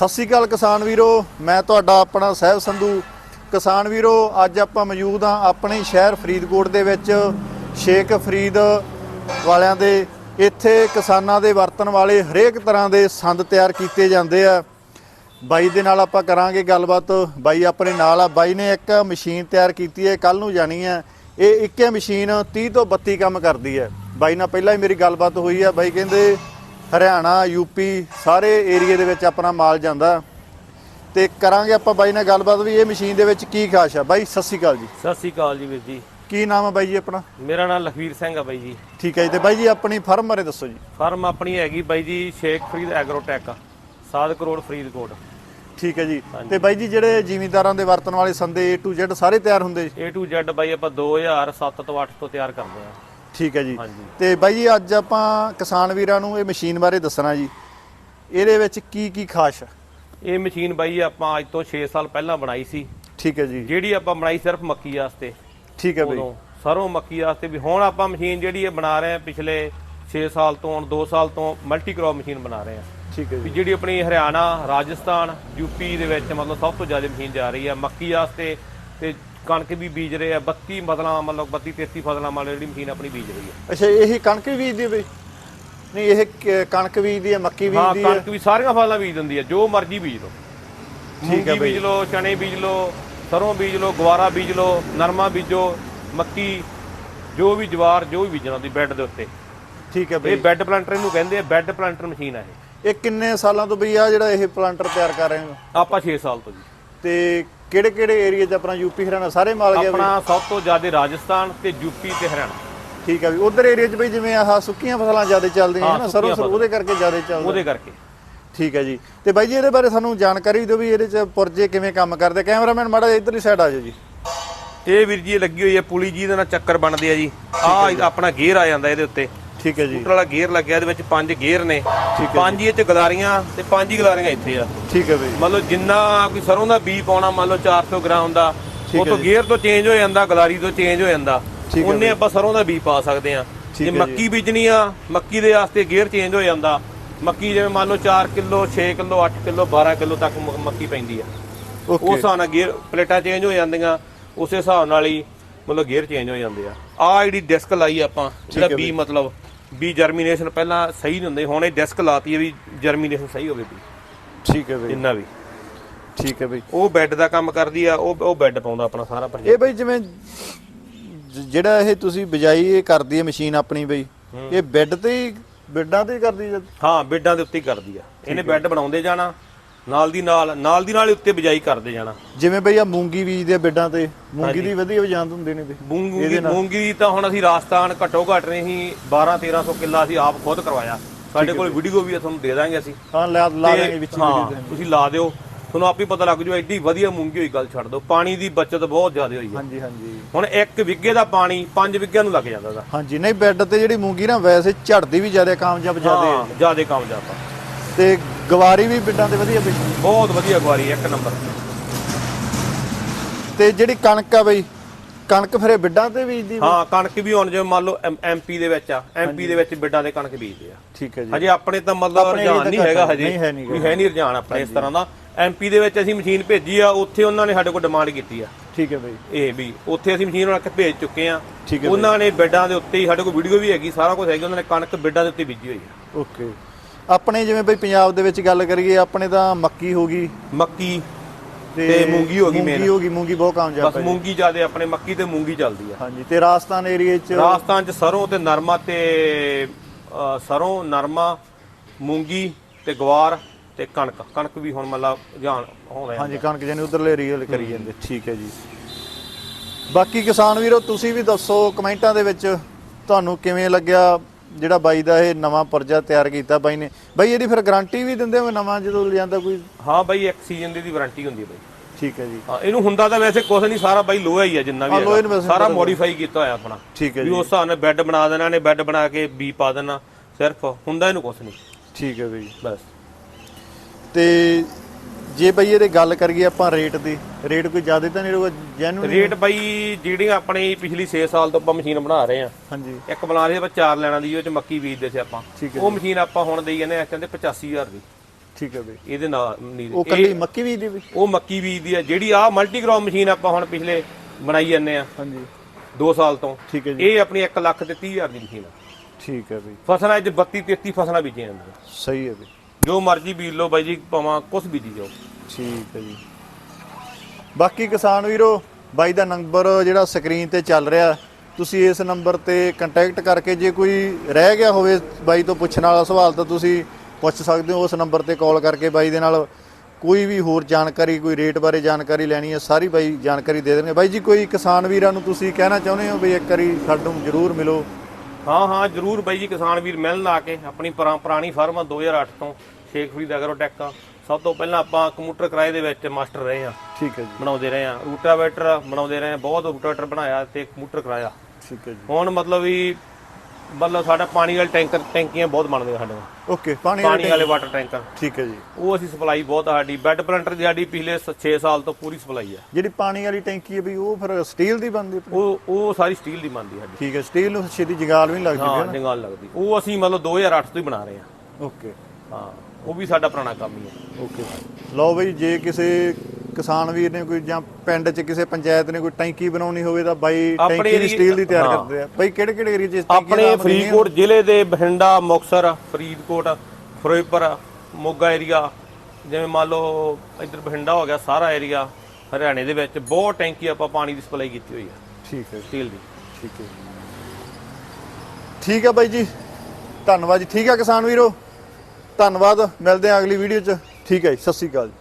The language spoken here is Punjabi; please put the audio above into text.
ਸਤਿ ਸ਼੍ਰੀ ਅਕਾਲ ਕਿਸਾਨ ਵੀਰੋ, ਮੈਂ ਤੁਹਾਡਾ ਆਪਣਾ ਸਹਿਬ ਸੰਧੂ। ਕਿਸਾਨ ਵੀਰੋ, ਅੱਜ ਆਪਾਂ ਮੌਜੂਦ ਹਾਂ ਆਪਣੇ ਸ਼ਹਿਰ ਫਰੀਦਕੋਟ ਦੇ ਵਿੱਚ, ਸ਼ੇਖ ਫਰੀਦ ਵਾਲਿਆਂ ਦੇ। ਇੱਥੇ ਕਿਸਾਨਾਂ ਦੇ ਵਰਤਣ ਵਾਲੇ ਹਰੇਕ ਤਰ੍ਹਾਂ ਦੇ ਸੰਦ ਤਿਆਰ ਕੀਤੇ ਜਾਂਦੇ ਆ। ਬਾਈ ਦੇ ਨਾਲ ਆਪਾਂ ਕਰਾਂਗੇ ਗੱਲਬਾਤ। ਬਾਈ ਆਪਣੇ ਨਾਲ ਆ। ਬਾਈ ਨੇ ਇੱਕ ਮਸ਼ੀਨ ਤਿਆਰ ਕੀਤੀ ਹੈ ਕੱਲ ਨੂੰ ਜਾਣੀ ਹੈ। ਇਹ ਇੱਕੇ ਮਸ਼ੀਨ 30 ਤੋਂ 32 ਕੰਮ ਕਰਦੀ ਹੈ। ਬਾਈ ਨਾਲ ਪਹਿਲਾਂ ਹੀ ਮੇਰੀ ਗੱਲਬਾਤ ਹੋਈ ਆ ਬਾਈ ਕਹਿੰਦੇ ਹਰਿਆਣਾ ਯੂਪੀ ਸਾਰੇ ਏਰੀਏ ਦੇ ਵਿੱਚ ਆਪਣਾ ਮਾਲ ਜਾਂਦਾ। ਤੇ ਕਰਾਂਗੇ ਆਪਾਂ ਬਾਈ ਨਾਲ ਗੱਲਬਾਤ ਵੀ ਇਹ ਮਸ਼ੀਨ ਦੇ ਵਿੱਚ ਕੀ ਖਾਸ ਆ? ਬਾਈ ਸਤਿ ਸ਼੍ਰੀ ਅਕਾਲ ਜੀ। ਸਤਿ ਸ੍ਰੀ ਅਕਾਲ ਜੀ ਵੀਰ ਜੀ। ਕੀ ਨਾਮ ਹੈ ਬਾਈ ਜੀ ਆਪਣਾ? ਮੇਰਾ ਨਾਮ ਲਖਵੀਰ ਸਿੰਘ ਆ ਬਾਈ ਜੀ। ਠੀਕ ਹੈ ਜੀ ਤੇ ਬਾਈ ਜੀ ਆਪਣੀ ਫਰਮ ਬਾਰੇ ਦੱਸੋ ਜੀ। ਫਰਮ ਆਪਣੀ ਹੈਗੀ ਬਾਈ ਜੀ ਸ਼ੇਖ ਫਰੀਦ ਐਗਰੋਟੈਕ ਸਾਦ ਕਰੋੜ ਫਰੀਦਕੋਟ। ਠੀਕ ਹੈ ਜੀ। ਤੇ ਬਾਈ ਜੀ ਜਿਹੜੇ ਜ਼ਿਮੀਂਦਾਰਾਂ ਦੇ ਵਰਤਣ ਵਾਲੇ ਸੰਦੇ A to Z ਸਾਰੇ ਤਿਆਰ ਹੁੰਦੇ ਜੀ? A to Z ਬਾਈ ਆਪਾਂ 2007 ਤੋਂ 8 ਤੋਂ ਤਿਆਰ ਕਰਦੇ ਆ। ਠੀਕ ਹੈ ਜੀ। ਤੇ ਬਾਈ ਜੀ ਅੱਜ ਆਪਾਂ ਕਿਸਾਨ ਵੀਰਾਂ ਨੂੰ ਇਹ ਮਸ਼ੀਨ ਬਾਰੇ ਦੱਸਣਾ ਜੀ। ਇਹਦੇ ਵਿੱਚ ਕੀ ਕੀ ਖਾਸ ਆ? ਇਹ ਮਸ਼ੀਨ ਬਾਈ ਆਪਾਂ ਅੱਜ ਤੋਂ 6 ਸਾਲ ਪਹਿਲਾਂ ਬਣਾਈ ਸੀ। ਠੀਕ ਹੈ ਜੀ। ਜਿਹੜੀ ਆਪਾਂ ਬਣਾਈ ਸਿਰਫ ਮੱਕੀ ਵਾਸਤੇ। ਠੀਕ ਹੈ ਬਾਈ। ਸਰੋਂ ਮੱਕੀ ਵਾਸਤੇ ਵੀ। ਹੁਣ ਆਪਾਂ ਮਸ਼ੀਨ ਜਿਹੜੀ ਇਹ ਬਣਾ ਰਹੇ ਆ ਪਿਛਲੇ 6 ਸਾਲ ਤੋਂ 2 ਸਾਲ ਤੋਂ ਮਲਟੀ ਕ੍ਰੌਪ ਮਸ਼ੀਨ ਬਣਾ ਰਹੇ ਆ ਠੀਕ ਹੈ ਜੀ। ਜਿਹੜੀ ਆਪਣੀ ਹਰਿਆਣਾ ਰਾਜਸਥਾਨ ਯੂਪੀ ਦੇ ਵਿੱਚ ਮਤਲਬ ਸਭ ਤੋਂ ਜ਼ਿਆਦਾ ਮਸ਼ੀਨ ਜਾ ਰਹੀ ਹੈ ਮੱਕੀ ਵਾਸਤੇ। ਤੇ ਕਣਕ ਵੀ ਬੀਜ ਰਹੇ ਆ 32 ਫਸਲਾਂ ਮਤਲਬ 32 33 ਫਸਲਾਂ ਵਾਲੀ ਜਿਹੜੀ ਮਸ਼ੀਨ ਆਪਣੀ ਬੀਜ ਰਹੀ ਹੈ ਅੱਛਾ ਇਹੀ ਕਣਕ ਵੀ ਬੀਜਦੀ ਹੈ ਬਈ? ਨਹੀਂ ਇਹ ਕ- ਕਣਕ ਬੀਜਦੀ ਹੈ ਮੱਕੀ ਹਾਂ ਬੀਜਦੀ ਹੈ ਕਣਕ ਵੀ ਸਾਰੀਆਂ ਫਸਲਾਂ ਬੀਜ ਦਿੰਦੀ ਹੈ ਜੋ ਮਰਜ਼ੀ ਬੀਜ ਲਓ। ਠੀਕ ਹੈ ਮੂੰਗੀ ਬਈ। ਬੀਜ ਲਓ ਚਣੇ ਬੀਜ ਲਓ ਸਰੋਂ ਬੀਜ ਲਓ ਗਵਾਰਾ ਬੀਜ ਲਓ ਨਰਮਾ ਬੀਜੋ ਮੱਕੀ ਜੋ ਵੀ ਜਵਾਰ ਜੋ ਵੀ ਬੀਜਣਾ ਦੀ ਬੈੱਡ ਦੇ ਉੱਤੇ। ਠੀਕ ਹੈ ਇਹ ਬਈ ਬੈੱਡ ਪਲਾਂਟਰ ਇਹਨੂੰ ਕਹਿੰਦੇ ਆ ਬੈੱਡ ਪਲਾਂਟਰ ਮਸ਼ੀਨ ਆ ਇਹ। ਇਹ ਕਿੰਨੇ ਸਾਲਾਂ ਤੋਂ ਬਈ ਆ ਜਿਹੜਾ ਇਹ ਪਲਾਂਟਰ ਤਿਆਰ ਕਰ ਰਹੇ ਹੋ? ਆਪਾਂ 6 ਸਾਲ ਤੋਂ ਜੀ। ਤੇ ਕਿਹੜੇ ਕਿਹੜੇ ਏਰੀਆ 'ਚ ਆਪਣਾ ਯੂਪੀ ਹਰਿਆਣਾ ਸਾਰੇ ਮਾਲ ਗਿਆ ਆਪਣਾ ਸਭ ਤੋਂ ਜ਼ਿਆਦਾ ਰਾਜਸਥਾਨ ਤੇ ਯੂਪੀ ਤੇ ਹਰਿਆਣਾ। ਠੀਕ ਹੈ ਵੀ ਉਧਰ ਏਰੀਆ 'ਚ ਬਈ ਜਿਵੇਂ ਆਹ ਸੁੱਕੀਆਂ ਫਸਲਾਂ ਜ਼ਿਆਦਾ ਚੱਲਦੀਆਂ ਹਾਂ, ਹੈ ਨਾ ਸਰੋਂ ਉਹਦੇ ਕਰਕੇ ਜ਼ਿਆਦਾ ਚੱਲਦਾ। ਉਹਦੇ ਕਰਕੇ। ਠੀਕ ਹੈ ਜੀ। ਤੇ ਬਾਈ ਜੀ ਇਹਦੇ ਬਾਰੇ ਸਾਨੂੰ ਜਾਣਕਾਰੀ ਦਿਓ ਵੀ ਇਹਦੇ 'ਚ ਪੁਰਜੇ ਕਿਵੇਂ ਕੰਮ ਕਰਦੇ। ਕੈਮਰਾਮੈਨ ਮਾੜਾ ਇੱਧਰਲੀ ਸਾਈਡ ਆ ਜਾਓ ਜੀ। ਇਹ ਵੀਰ ਜੀ ਲੱਗੀ ਹੋਈ ਹੈ ਪੁਲੀ ਜੀ ਦੇ ਨਾਲ ਚੱਕਰ ਬਣਦੇ ਆ ਜੀ। ਆ ਆਪਣਾ ਗੇਅਰ ਆ ਜਾਂਦਾ ਇਹਦੇ ਉੱਤੇ। ਠੀਕ ਹੈ ਜੀ। ਸਕੂਟਰ ਵਾਲਾ ਗੇਅਰ ਲੱਗਿਆ ਇਹਦੇ ਵਿੱਚ ਪੰਜ ਗੇਅਰ ਨੇ। ਪੰਜ ਹੀ ਇਹ ਚ ਗਲਾਰੀਆਂ ਤੇ ਪੰਜ ਹੀ ਗਲਾਰੀਆਂ ਇੱਥੇ ਆ। ਠੀਕ ਹੈ ਬਈ। ਮਤਲਬ ਜਿੰਨਾ ਕੋਈ ਸਰੋਂ ਦਾ ਬੀ ਪਾਉਣਾ ਮੰਨ ਲਓ 400 ਗ੍ਰਾਮ ਦਾ ਉਹ ਤੋਂ। ਗੇਅਰ ਤੋਂ ਚੇਂਜ ਹੋ ਜਾਂਦਾ ਗਲਾਰੀ ਤੋਂ ਚੇਂਜ ਹੋ ਜਾਂਦਾ। ਉਹਨੇ। ਆਪਾਂ ਸਰੋਂ ਦਾ ਬੀ ਪਾ ਸਕਦੇ ਆ ਜੇ। ਮੱਕੀ ਬੀਜਣੀ ਆ ਮੱਕੀ ਦੇ ਵਾਸਤੇ ਗੇਅਰ ਚੇਂਜ ਹੋ ਜਾਂਦਾ। ਮੱਕੀ ਜਿਵੇਂ ਮੰਨ ਲਓ 4 ਕਿਲੋ 6 ਕਿਲੋ 8 ਕਿਲੋ 12 ਕਿਲੋ ਤੱਕ ਮੱਕੀ ਪੈਂਦੀ ਆ। ਉਸ ਹਿਸਾਬ ਨਾਲ ਗੇਅਰ ਪਲੇਟਾਂ ਚੇਂਜ ਹੋ ਜਾਂਦੀਆਂ। ਉਸੇ ਹਿਸਾਬ ਨਾਲ ਹੀ ਮਤਲਬ ਗੇਅਰ ਚੇਂਜ ਹੋ ਜਾਂਦੇ ਆ। ਆ ਜਿਹੜੀ ਡਿਸਕ ਲਾਈ ਆਪਾਂ ਜਿਹੜਾ ਬੀ ਮਤਲਬ। ਬੀ ਜਰਮੀਨੇਸ਼ਨ ਪਹਿਲਾਂ ਸਹੀ ਨਹੀਂ ਹੁੰਦੇ ਹੁਣ ਇਹ ਡਿਸਕ ਲਾਤੀ ਹੈ ਵੀ ਜਰਮੀਨੇਸ਼ਨ ਸਹੀ ਹੋਵੇ ਬੀ ਠੀਕ ਹੈ ਬਈ। ਜਿੰਨਾ ਵੀ। ਠੀਕ ਹੈ ਬਈ। ਉਹ ਬੈੱਡ ਦਾ ਕੰਮ ਕਰਦੀ ਆ ਉਹ ਉਹ ਬੈੱਡ ਪਾਉਂਦਾ ਆਪਣਾ ਸਾਰਾ ਪੰਜਾਬ ਇਹ ਬਈ ਜਿਵੇਂ ਜ- ਜਿਹੜਾ ਇਹ ਤੁਸੀਂ ਬਿਜਾਈ ਇਹ ਕਰਦੀ ਹੈ ਮਸ਼ੀਨ ਆਪਣੀ ਬਈ ਇਹ ਬੈੱਡ ਤੇ ਹੀ ਬੈੱਡਾਂ ਤੇ ਹੀ ਕਰਦੀ ਹੈ? ਹਾਂ ਬੈੱਡਾਂ ਦੇ ਉੱਤੇ ਹੀ ਕਰਦੀ ਆ। ਇਹਨੇ ਬੈੱਡ ਬਣਾਉਂਦੇ ਜਾਣਾ ਨਾਲ ਦੀ ਨਾਲ ਨਾਲ ਦੀ ਨਾਲ ਹੀ ਉੱਤੇ ਬਿਜਾਈ ਕਰਦੇ ਜਾਣਾ। ਜਿਵੇਂ ਬਈ ਆ ਮੂੰਗੀ ਬੀਜਦੇ ਆ ਬੈੱਡਾਂ ਤੇ ਮੂੰਗੀ ਦੀ ਵਧੀਆ ਵਜਾਨ ਹੁੰਦੇ ਨੇ ਤੇ ਮੂੰਗੀ ਮੂੰਗੀ ਦੀ ਤਾਂ ਹੁਣ ਅਸੀਂ ਰਾਜਸਥਾਨ ਘੱਟੋ ਘੱਟ ਨੇ ਹੀ 12 1300 ਕਿੱਲਾ ਅਸੀਂ ਆਪ ਖੁਦ ਕਰਵਾਇਆ। ਸਾਡੇ ਕੋਲ ਵੀਡੀਓ ਵੀ ਆ ਤੁਹਾਨੂੰ ਦੇ ਦਾਂਗੇ ਅਸੀਂ। ਹਾਂ ਲਾ ਦਾਂਗੇ ਵਿੱਚ ਹੀ ਹਾਂ, ਦੇ। ਤੁਸੀਂ ਲਾ ਦਿਓ। ਤੁਹਾਨੂੰ ਆਪੇ ਪਤਾ ਲੱਗ ਜੂ ਐਡੀ ਵਧੀਆ ਮੂੰਗੀ ਹੋਈ ਗੱਲ ਛੱਡ ਦਿਓ। ਪਾਣੀ ਦੀ ਬਚਤ ਬਹੁਤ ਜ਼ਿਆਦਾ ਹੋਈ ਹੈ। ਹਾਂਜੀ ਹਾਂਜੀ। ਹੁਣ ਇੱਕ ਵਿੱਗੇ ਦਾ ਪਾਣੀ 5 ਵਿੱਗਿਆਂ ਨੂੰ ਲੱਗ ਜਾਂਦਾ ਦਾ। ਹਾਂਜੀ ਨਹੀਂ ਬੈੱਡ ਤੇ ਜਿਹੜੀ ਮੂੰਗੀ ਨਾ ਵੈਸੇ ਝੜਦੀ ਵੀ ਜ਼ਿਆਦਾ ਕਾਮਯਾਬ ਜ਼ਿਆਦਾ। ਹਾਂ ਜ਼ਿਆਦਾ ਕਾਮਯਾਬ ਆ। ਤੇ ਗਵਾਰੀ ਵੀ ਬੈੱਡਾਂ ਤੇ ਵਧੀਆ ਬਈ ਬਹੁਤ ਵਧੀਆ ਗਵਾਰੀ ਇੱਕ ਨੰਬਰ। ਤੇ ਜਿਹੜੀ ਕਣਕ ਆ ਬਈ ਕਣਕ ਫਿਰ ਇਹ ਬਿੱਡਾਂ ਤੇ ਬੀਜਦੀ ਬਈ? ਹਾਂ ਕਣਕ ਵੀ ਹੁਣ ਜਿਵੇਂ ਮੰਨ ਲਓ ਐਮਪੀ ਦੇ ਵਿੱਚ ਆ ਐਮਪੀ ਦੇ ਵਿੱਚ ਬਿੱਡਾਂ ਦੇ ਕਣਕ ਬੀਜਦੇ ਆ। ਠੀਕ ਹੈ ਜੀ। ਹਜੇ ਆਪਣੇ ਤਾਂ ਮਤਲਬ ਆਪਣੇ ਰੁਝਾਨ ਨਹੀਂ ਤਾਂ ਹੈਗਾ ਘੱਟ ਹਜੇ। ਨਹੀਂ ਹੈ। ਵੀ ਹੈ ਨਹੀਂ ਰੁਝਾਨ ਆਪਣਾ ਇਸ ਤਰ੍ਹਾਂ ਦਾ। ਐਮਪੀ ਦੇ ਵਿੱਚ ਅਸੀਂ ਮਸ਼ੀਨ ਭੇਜੀ ਆ ਉੱਥੇ ਉਹਨਾਂ ਨੇ ਸਾਡੇ ਕੋਲ ਡਿਮਾਂਡ ਕੀਤੀ ਆ। ਠੀਕ ਹੈ ਬਈ। ਇਹ ਵੀ ਉੱਥੇ ਅਸੀਂ ਮਸ਼ੀਨ ਰੱਖ ਕੇ ਭੇਜ ਚੁੱਕੇ ਆ। ਠੀਕ ਹੈ ਉਹਨਾਂ ਨੇ ਬੈੱਡਾਂ ਦੇ ਉੱਤੇ ਹੀ ਸਾਡੇ ਕੋਲ ਵੀਡੀਓ ਵੀ ਹੈਗੀ ਸਾਰਾ ਕੁਝ ਹੈਗਾ ਉਹਨਾਂ ਨੇ ਕਣਕ ਬੈੱਡਾਂ ਦੇ ਉੱਤੇ ਬੀਜੀ ਹੋਈ ਆ। ਓਕੇ। ਆਪਣੇ ਜਿਵੇਂ ਬਈ ਪੰਜਾਬ ਦੇ ਵਿੱਚ ਗੱਲ ਕਰੀਏ ਆਪਣੇ ਤਾਂ ਮੱਕੀ ਹੋ ਗਈ। ਮੱਕੀ ਤੇ ਮੂੰਗੀ ਹੋ ਗਈ ਮੂੰਗੀ main। ਹੋ ਗਈ ਮੂੰਗੀ ਬਹੁਤ ਕਾਮਯਾਬ ਬਸ ਹੈ। ਮੂੰਗੀ ਜ਼ਿਆਦੇ ਆਪਣੇ ਮੱਕੀ ਤੇ ਮੂੰਗੀ ਚੱਲਦੀ ਆ। ਹਾਂਜੀ ਤੇ ਰਾਜਸਥਾਨ ਏਰੀਏ 'ਚ ਰਾਜਸਥਾਨ ਚ ਸਰੋਂ ਤੇ ਨਰਮਾ ਤੇ ਅ, ਸਰੋਂ ਨਰਮਾ ਮੂੰਗੀ ਤੇ ਗਵਾਰ ਤੇ ਕਣਕ। ਕਣਕ ਵੀ ਹੁਣ ਮਤਲਬ ਜਾਣ ਹੋਣਾ ਹਾਂਜੀ ਕਣਕ ਜਾਨੀ ਉਧਰਲੇ ਏਰੀਏ ਕਰੀ ਜਾਂਦੇ। ਠੀਕ ਹੈ ਜੀ। ਬਾਕੀ ਕਿਸਾਨ ਵੀਰੋ ਤੁਸੀਂ ਵੀ ਦੱਸੋ ਕਮੈਂਟਾਂ ਦੇ ਵਿੱਚ ਤੁਹਾਨੂੰ ਕਿਵੇਂ ਲੱਗਿਆ? ਜਿਹੜਾ ਬਾਈ ਦਾ ਇਹ ਨਵਾਂ ਪਰਜਾ ਤਿਆਰ ਕੀਤਾ ਬਾਈ ਨੇ। ਬਾਈ ਇਹਦੀ ਫਿਰ ਗਾਰੰਟੀ ਵੀ ਦਿੰਦੇ ਹੋ ਨਵਾਂ ਜਦੋਂ ਲਿਆਂਦਾ ਕੋਈ? ਹਾਂ ਬਾਈ ਇੱਕ ਸੀਜ਼ਨ ਦੀ ਵਾਰੰਟੀ ਹੁੰਦੀ ਹੈ ਬਾਈ। ਠੀਕ ਹੈ ਜੀ। ਹਾਂ ਇਹਨੂੰ ਹੁੰਦਾ ਤਾਂ ਵੈਸੇ ਕੁਝ ਨਹੀਂ ਸਾਰਾ ਬਾਈ ਲੋਹਾ ਹੀ ਆ ਜਿੰਨਾ ਵੀ ਹਾਂ, ਸਾਰਾ ਮੋਡੀਫਾਈ ਕੀਤਾ ਹੋਇਆ ਆਪਣਾ। ਠੀਕ ਹੈ ਵੀ ਜੀ। ਉਸ ਹਿਸਾਬ ਨਾਲ ਬੈੱਡ ਬਣਾ ਦੇਣਾ ਨੇ ਬੈੱਡ ਬਣਾ ਕੇ ਬੀ ਪਾ ਦੇਣਾ ਸਿਰਫ ਹੁੰਦਾ ਇਹਨੂੰ ਕੁਝ ਨਹੀਂ। ਠੀਕ ਹੈ ਬਈ। ਬਸ। ਤੇ ਜੇ ਬਈ ਇਹਦੇ ਗੱਲ ਕਰੀਏ ਆਪਾਂ ਰੇਟ ਦੀ ਰੇਟ ਕੋਈ ਜ਼ਿਆਦਾ ਤਾਂ ਨਹੀਂ ਰਹੂਗਾ ਜੈਨੂਨ ਰੇਟ ਬਾਈ ਜਿਹੜੀਆਂ ਆਪਣੀ ਪਿਛਲੀ 6 ਸਾਲ ਤੋਂ ਆਪਾਂ ਮਸ਼ੀਨ ਬਣਾ ਰਹੇ ਆ। ਹਾਂਜੀ। ਇੱਕ ਬਣਾ ਰਹੇ ਆਪਾਂ ਚਾਰ ਲੈਣਾ ਦੀ ਉਹ ਚ ਮੱਕੀ ਬੀਜਦੇ ਸੀ ਆਪਾਂ। ਉਹ ਮਸ਼ੀਨ ਆਪਾਂ ਹੁਣ ਦੇਈ ਜਾਂਦੇ ਆ ਤੇ 85000 ਦੀ। ਠੀਕ ਹੈ ਬਈ। ਇਹਦੇ ਨਾਲ ਨਹੀਂ ਉਹ ਕੱਲੀ ਮੱਕੀ ਵੀ ਦੀ ਬਈ ਉਹ ਮੱਕੀ ਬੀਜਦੀ ਆ ਜਿਹੜੀ ਆ ਮਲਟੀ ਕ੍ਰੌਪ ਮਸ਼ੀਨ ਆਪਾਂ ਹੁਣ ਪਿਛਲੇ ਬਣਾਈ ਜਾਂਦੇ ਆ। ਹਾਂਜੀ। 2 ਸਾਲ ਤੋਂ। ਠੀਕ ਹੈ ਜੀ। ਇਹ ਆਪਣੀ 1 ਲੱਖ ਤੇ 30 ਹਜ਼ਾਰ ਦੀ ਮਸ਼ੀਨ ਆ। ਠੀਕ ਹੈ ਬਈ। ਫਸਲਾਂ 'ਚ 32 33 ਫਸਲਾਂ ਬੀਜੀਆਂ ਜਾਂਦੀਆਂ। ਸਹੀ ਹੈ ਬਈ। ਜੋ ਮਰਜ਼ੀ ਬੀਜ ਲਓ ਬਾਈ ਜੀ ਭਾਵੇਂ ਕੁਛ ਬੀਜੀ ਜਾਓ। ਠੀਕ ਹੈ ਜੀ। ਬਾਕੀ ਕਿਸਾਨ ਵੀਰੋ, ਬਾਈ ਦਾ ਨੰਬਰ ਜਿਹੜਾ ਸਕਰੀਨ ਤੇ ਚੱਲ ਰਿਹਾ, ਤੁਸੀਂ ਇਸ ਨੰਬਰ ਤੇ ਕੰਟੈਕਟ ਕਰਕੇ ਜੇ ਕੋਈ ਰਹਿ ਗਿਆ ਹੋਵੇ ਬਾਈ ਤੋਂ ਪੁੱਛਣ ਵਾਲਾ ਸਵਾਲ ਤਾਂ ਤੁਸੀਂ ਪੁੱਛ ਸਕਦੇ ਹੋ, ਉਸ ਨੰਬਰ ਤੇ ਕਾਲ ਕਰਕੇ ਬਾਈ ਦੇ ਨਾਲ ਕੋਈ ਵੀ ਹੋਰ ਜਾਣਕਾਰੀ, ਕੋਈ ਰੇਟ ਬਾਰੇ ਜਾਣਕਾਰੀ ਲੈਣੀ ਹੈ, ਸਾਰੀ ਬਾਈ ਜਾਣਕਾਰੀ ਦੇ ਦੇਣਗੇ ਬਾਈ ਜੀ, ਕੋਈ ਕਿਸਾਨ ਵੀਰਾਂ ਨੂੰ ਤੁਸੀਂ ਕਹਿਣਾ ਚਾਹੁੰਦੇ ਹੋ ਵੀ ਇੱਕ ਵਾਰੀ ਸਾਨੂੰ ਜ਼ਰੂਰ ਮਿਲੋ? ਹਾਂ ਹਾਂ, ਜਰੂਰ ਬਾਈ ਜੀ, ਕਿਸਾਨ ਵੀਰ ਮਿਲਣ ਆ ਕੇ, ਆਪਣੀ ਪੁਰਾ- ਪੁਰਾਣੀ ਫਰਮ ਆ 2008 ਤੋਂ, ਸ਼ੇਖ ਫਰੀਦ ਐਗਰੋਟੈਕ ਆ। ਸਭ ਤੋਂ ਪਹਿਲਾਂ ਆਪਾਂ ਕੰਪਿਊਟਰ ਕਿਰਾਏ ਦੇ ਵਿੱਚ ਮਾਸਟਰ ਰਹੇ ਆ ਠੀਕ ਹੈ ਜੀ। ਬਣਾਉਂਦੇ ਰਹੇ ਆ ਰੂਟਾਵੇਟਰ ਬਣਾਉਂਦੇ ਰਹੇ ਆ ਬਹੁਤ ਰੂਟਾਵੇਟਰ ਬਣਾਇਆ ਤੇ ਕੰਪਿਊਟਰ ਕਰਾਇਆ। ਠੀਕ ਹੈ ਜੀ। ਹੁਣ ਮਤਲਬ ਵੀ ਮਤਲਬ ਸਾਡਾ ਪਾਣੀ ਵਾਲੇ ਟੈਂਕਰ ਟੈਂਕੀਆਂ ਬਹੁਤ ਬਣਦੀਆਂ ਸਾਡੇ ਕੋਲ। ਓਕੇ ਪਾਣੀ ਪਾਣੀ ਵਾਲੇ ਵਾਟਰ ਟੈਂਕਰ ਠੀਕ ਹੈ ਜੀ। ਉਹ ਅਸੀਂ ਸਪਲਾਈ ਬਹੁਤ ਆ ਸਾਡੀ। ਬੈੱਡ ਪਲੰਟਰ ਦੀ ਸਾਡੀ ਪਿਛਲੇ 6 ਸਾਲ ਤੋਂ ਪੂਰੀ ਸਪਲਾਈ ਆ। ਜਿਹੜੀ ਪਾਣੀ ਵਾਲੀ ਟੈਂਕੀ ਹੈ ਵੀ ਉਹ ਫਿਰ ਸਟੀਲ ਦੀ ਬਣਦੀ ਹੈ? ਉਹ ਉਹ ਸਾਰੀ ਸਟੀਲ ਦੀ ਬਣਦੀ ਸਾਡੀ। ਠੀਕ ਹੈ ਸਟੀਲ ਨੂੰ ਛੇਤੀ ਜੰਗਾਲ ਵੀ ਨਹੀਂ ਲੱਗਦੀ ਹਾਂ ਜੰਗਾਲ ਲੱਗਦੀ। ਉਹ ਅਸੀਂ ਮਤਲਬ 2008 ਤੋਂ ਹੀ ਬਣਾ ਰਹੇ ਆ ਓਕੇ। ਹਾਂ। ਉਹ ਵੀ ਸਾਡਾ ਪੁਰਾਣਾ ਕੰਮ ਹੀ ਹੈ। ਓਕੇ। ਲਓ ਬਈ ਜੇ ਕਿਸੇ ਕਿਸਾਨ ਵੀਰ ਨੇ ਕੋਈ ਜਾਂ ਪਿੰਡ 'ਚ ਕਿਸੇ ਪੰਚਾਇਤ ਨੇ ਕੋਈ ਟੈਂਕੀ ਬਣਾਉਣੀ ਹੋਵੇ ਤਾਂ ਬਾਈ ਆਪਣੇ ਟੈਂਕੀ ਏਰੀਏ- ਸਟੀਲ ਦੀ ਤਿਆਰ ਹਾਂ। ਕਰਦੇ ਆ। ਬਾਈ ਕਿਹੜੇ ਕਿਹੜੇ ਏਰੀਆ 'ਚ ਇਸ ਟੈਂਕੀ ਆਪਣੇ ਦਾ ਫਰੀਦਕੋਟ ਜ਼ਿਲ੍ਹੇ ਦੇ ਬਠਿੰਡਾ ਮੁਕਤਸਰ ਫਰੀਦਕੋਟ ਫਿਰੋਜ਼ਪੁਰ ਮੋਗਾ ਏਰੀਆ ਜਿਵੇਂ ਮੰਨ ਲਓ ਇੱਧਰ ਬਠਿੰਡਾ ਹੋ ਗਿਆ ਸਾਰਾ ਏਰੀਆ ਹਰਿਆਣੇ ਦੇ ਵਿੱਚ ਬਹੁਤ ਟੈਂਕੀ ਆਪਾਂ ਪਾਣੀ ਦੀ ਸਪਲਾਈ ਕੀਤੀ ਹੋਈ ਹੈ ਠੀਕ ਹੈ ਸਟੀਲ ਦੀ। ਠੀਕ ਹੈ। ਠੀਕ ਹੈ ਬਾਈ ਜੀ। ਧੰਨਵਾਦ ਜੀ। ਠੀਕ ਹੈ ਕਿਸਾਨ ਵੀਰੋ। ਧੰਨਵਾਦ ਮਿਲਦੇ ਹਾਂ ਅਗਲੀ ਵੀਡੀਓ 'ਚ। ਠੀਕ ਹੈ ਜੀ ਸਤਿ ਸ਼੍ਰੀ ਅਕਾਲ ਜੀ।